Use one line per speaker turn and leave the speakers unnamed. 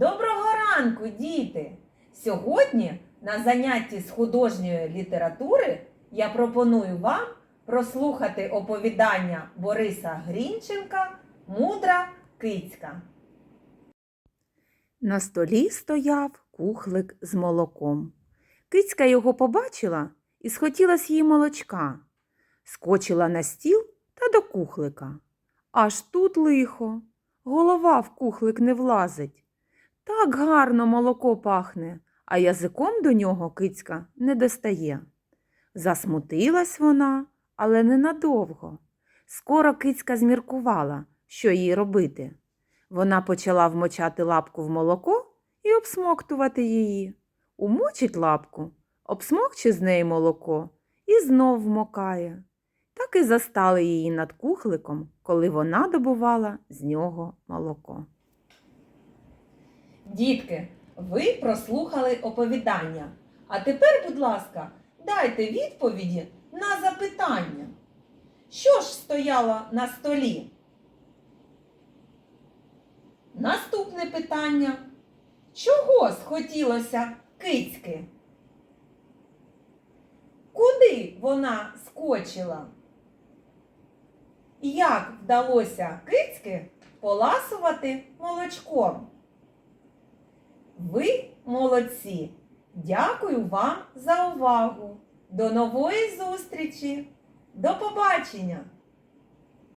Доброго ранку, діти! Сьогодні на занятті з художньої літератури я пропоную вам прослухати оповідання Бориса Грінченка Мудра кицька. На столі стояв кухлик з молоком. Кицька його побачила і схотілась їй молочка. Скочила на стіл та до кухлика. Аж тут лихо. Голова в кухлик не влазить. Так гарно молоко пахне, а язиком до нього кицька не достає. Засмутилась вона, але ненадовго. Скоро кицька зміркувала, що їй робити. Вона почала вмочати лапку в молоко і обсмоктувати її. Умочить лапку, обсмокче з неї молоко і знов вмокає. Так і застали її над кухликом, коли вона добувала з нього молоко. Дітки, ви прослухали оповідання. А тепер, будь ласка, дайте відповіді на запитання. Що ж стояло на столі? Наступне питання. Чого схотілося кицьки? Куди вона скочила? Як вдалося кицьки поласувати молочком? Ви молодці! Дякую вам за увагу! До нової зустрічі! До побачення!